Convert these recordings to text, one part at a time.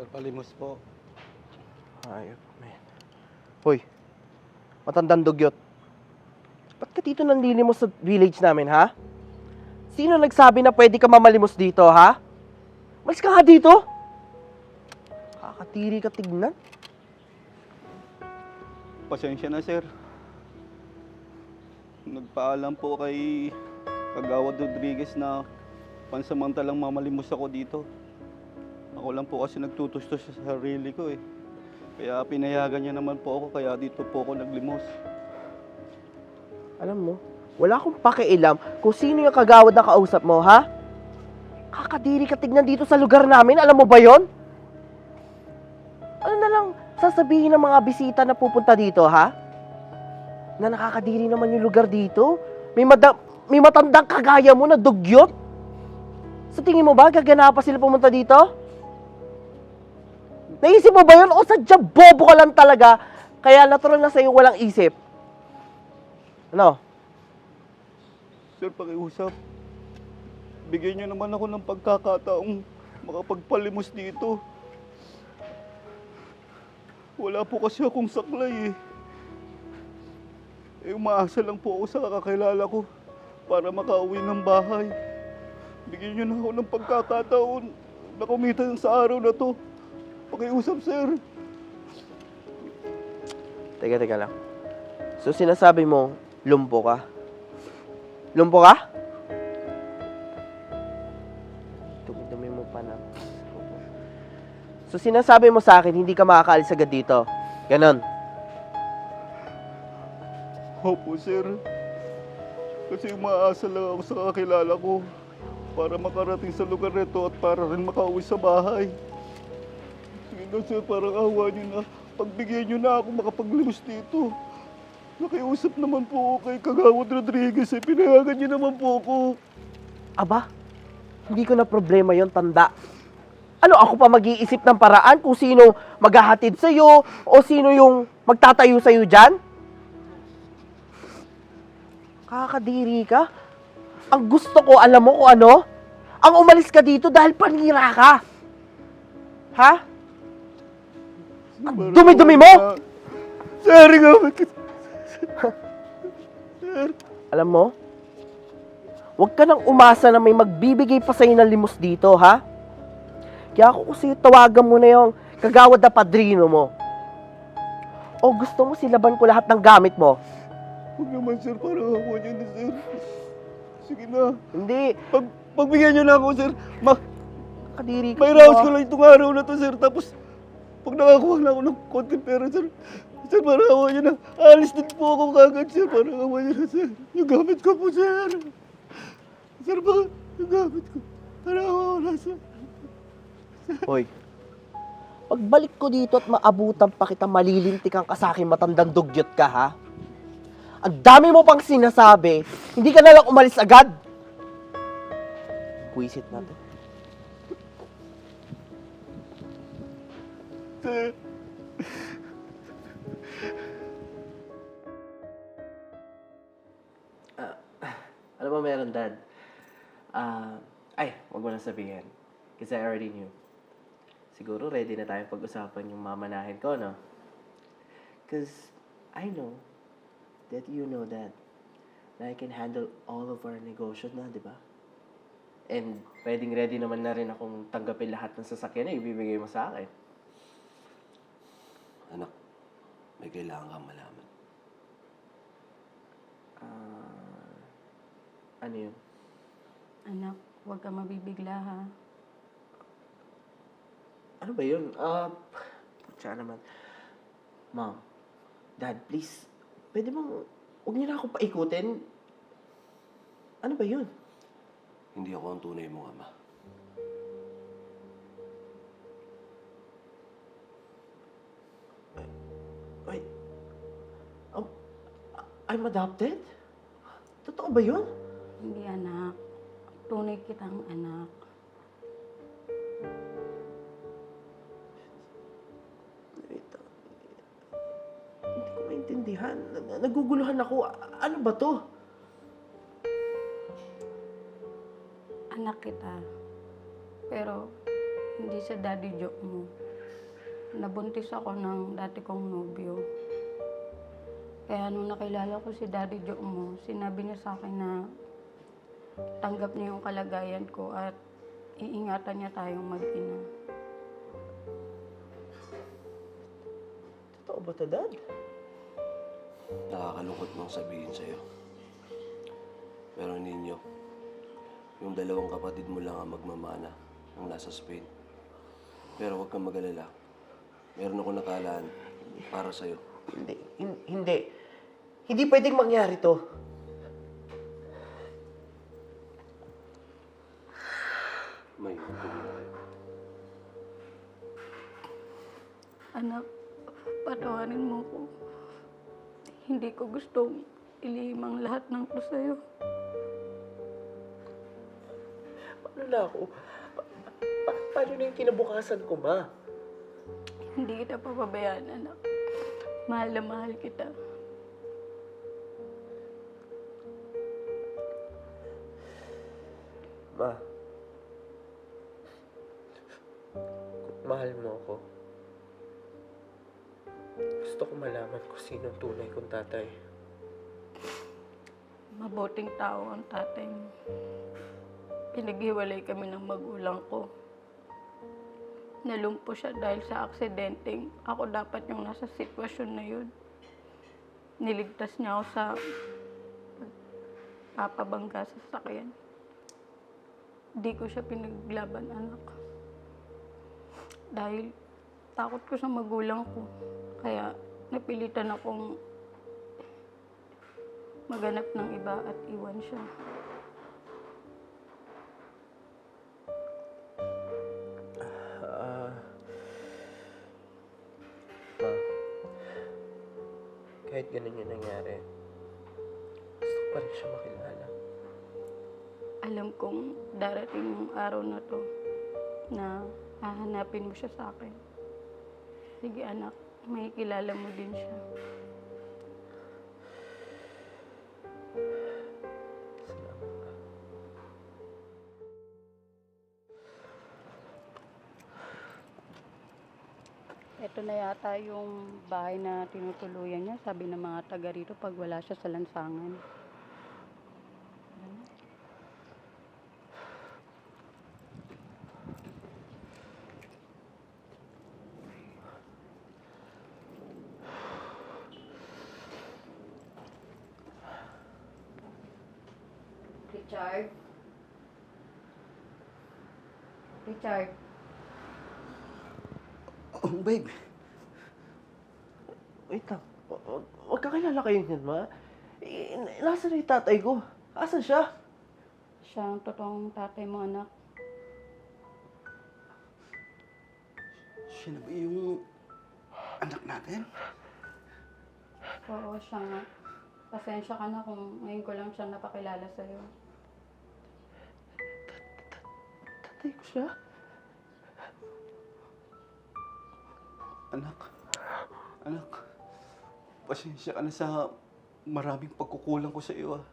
Sir, palimos po. Ayop, man. Hoy, matandang dugyot. Ba't ka dito nanlilimos sa village namin, ha? Sino nagsabi na pwede ka mamalimos dito, ha? Malis ka nga dito! Kakatiri ka tignan. Pasensya na, sir. Nagpaalam po kay Kagawad Rodriguez na pansamantalang mamalimos ako dito. Ako lang po kasi nagtutustos sa sarili ko eh. Kaya pinayagan niya naman po ako, kaya dito po ako naglimos. Alam mo, wala akong pakialam kung sino yung kagawad na kausap mo, ha? Kakadiri ka tignan dito sa lugar namin, alam mo ba yon? Ano na lang sasabihin ng mga bisita na pupunta dito, ha? Na nakakadiri naman yung lugar dito. May, mada- may matandang kagaya mo na dugyot. Sa tingin mo ba, gaganapan sila pumunta dito? Naisip mo ba yun? O sadya bobo ka lang talaga, kaya natural na sa'yo walang isip. Ano? Sir, pakiusap. Bigyan niyo naman ako ng pagkakataong makapagpalimos dito. Wala po kasi akong saklay eh. Eh, umaasa lang po ako sa kakakilala ko para makauwi ng bahay. Bigyan niyo na ako ng pagkakataon na kumita sa araw na to. Pakiusap, sir. Teka, teka lang. So, sinasabi mo, lumpo ka? Lumpo ka? Dumi-dumi mo pa na. So, sinasabi mo sa akin, hindi ka makakaalis agad dito. Ganon. Opo, sir. Kasi umaasa lang ako sa kakilala ko para makarating sa lugar nito at para rin makauwi sa bahay. Na, sir, parang awa niyo na. Pagbigyan niyo na ako makapaglimos dito. Nakiusap naman po ako kay Kagawad Rodriguez. Eh, pinayagan niyo naman po ako. Aba, hindi ko na problema yon tanda. Ano, ako pa mag-iisip ng paraan kung sino maghahatid sa'yo o sino yung magtatayo sa'yo dyan? Kakadiri ka? Ang gusto ko, alam mo kung ano? Ang umalis ka dito dahil panira ka. Ha? Ang dumi-dumi mo! gamit ka. Sir, Alam mo? Huwag ka nang umasa na may magbibigay pa sa'yo ng limos dito, ha? Kaya ako kasi tawagan mo na yung kagawad na padrino mo. O gusto mo silaban ko lahat ng gamit mo? huwag naman, sir. Parang awa niyo na, sir. Sige na. Hindi. Pag, pagbigyan niyo na ako, sir. Ma, Kadiri ka. May rouse ko lang itong araw na to, sir. Tapos, pag nakakuha na ako ng konting pera, sir, sir, para awa niyo na. Alis din po ako kagad, sir. Para awa niyo na, sir. Yung gamit ko po, sir. Sir, ba? Yung gamit ko. Para awa na, sir. Hoy. Pagbalik ko dito at maabutan pa kita, malilintikan ka sa akin, matandang dugyot ka, ha? Ang dami mo pang sinasabi, hindi ka na lang umalis agad. Buisit na to. Sir. Ano ba meron, Dad? Ah, ay, wag mo na sabihin. Kasi I already knew. Siguro ready na tayong pag-usapan yung mamanahin ko, no? Because I know that you know that na I can handle all of our negosyo na, di ba? And pwedeng ready naman na rin akong tanggapin lahat ng sasakyan na ibibigay mo sa akin. Anak, may kailangan kang malaman. Ah, ano yun? Anak, huwag ka mabibigla ha. Ano ba yun? Ah, putya naman. Mom, Dad, please, pwede bang, huwag niyo na ako paikutin. Ano ba yun? Hindi ako ang tunay mong ama. I'm adopted? Totoo ba yun? Hindi anak. Tunay kitang anak. Wait, ah, hindi ko maintindihan. Nag- Naguguluhan ako. Ano ba to? Anak kita. Pero, hindi siya daddy joke mo. nabuntis ako ng dati kong nobyo. Kaya nung nakilala ko si Daddy Joe mo, sinabi niya sa akin na tanggap niya yung kalagayan ko at iingatan niya tayong mag-ina. Totoo ba to, Dad? Nakakalungkot mong sabihin sa'yo. Pero ninyo, yung dalawang kapatid mo lang ang magmamana ang nasa Spain. Pero huwag kang magalala. Meron ako nakalaan para sa'yo. Hindi. hin- hindi. Hindi pwedeng mangyari to. May. Anak, patawarin mo ko. Hindi ko gustong ilihim ang lahat ng to sa'yo. Paano na ako? Pa- pa- paano na yung kinabukasan ko, ma? Hindi kita papabayaan, anak. Mahal na mahal kita. Ma. Kung mahal mo ako, gusto ko malaman kung sino ang tunay kong tatay. Mabuting tao ang tatay mo. Pinaghiwalay kami ng magulang ko. Nalumpo siya dahil sa aksidenteng ako dapat yung nasa sitwasyon na yun. Niligtas niya ako sa papabangga sa sakyan. Di ko siya pinaglaban, anak. Dahil takot ko sa magulang ko. Kaya napilitan akong maganap ng iba at iwan siya. Darating yung araw na to na hahanapin mo siya sa akin. Sige anak, may kilala mo din siya. Ito na yata yung bahay na tinutuluyan niya. Sabi ng mga taga rito pag wala siya sa lansangan. Richard? Richard? Oh, babe. Wait lang. Wa- wa- Huwag ka kilala kayong yan, ma. Eh, Nasaan na yung tatay ko? Asan siya? Siya ang totoong tatay mo, anak. Siya na ba yung anak natin? Oo, siya nga. Pasensya ka na kung ngayon ko lang siya napakilala sa'yo. Tatay ko siya? Anak. Anak. Pasensya ka na sa maraming pagkukulang ko sa iyo ah.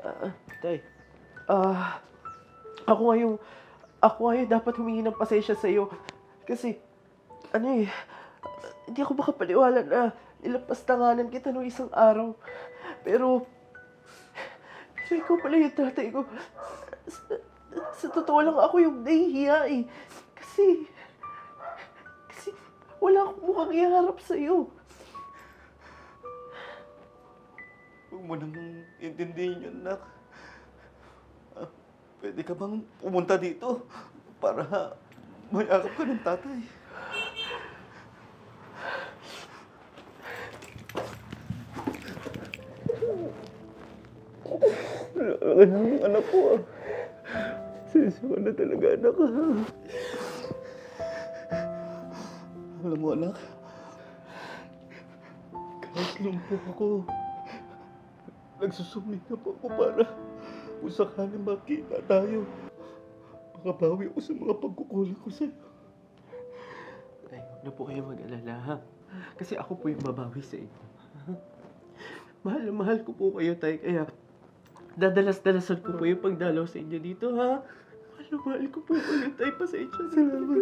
Ah, tay. Ah, ako nga yung, ako nga yung dapat humingi ng pasensya sa iyo. Kasi, ano eh, hindi ako makapaniwala na nilapastanganan kita nung isang araw. Pero, so ikaw pala yung tatay ko. Sa, sa totoo lang ako yung nahihiya eh. Kasi, kasi wala akong mukhang iharap sa iyo. Huwag mo nang intindihin yun, anak. Ah, pwede ka bang pumunta dito para mayakap ka ng tatay? Anak, anak ko ah. Sensya ka na talaga, anak. Alam mo, anak, kahit lumpo ako, nagsusumikap ako para kung sakaling makita tayo, makabawi ako sa mga pagkukulang ko sa'yo. Tay, huwag na po kayo mag-alala, ha? Kasi ako po yung babawi sa inyo. mahal mahal ko po kayo, Tay. Kaya, dadalas-dalasan ko po yung pagdalaw sa inyo dito, ha? Mahal mahal ko po ulit. Ay, pasensya na. Salamat.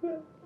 Salamat.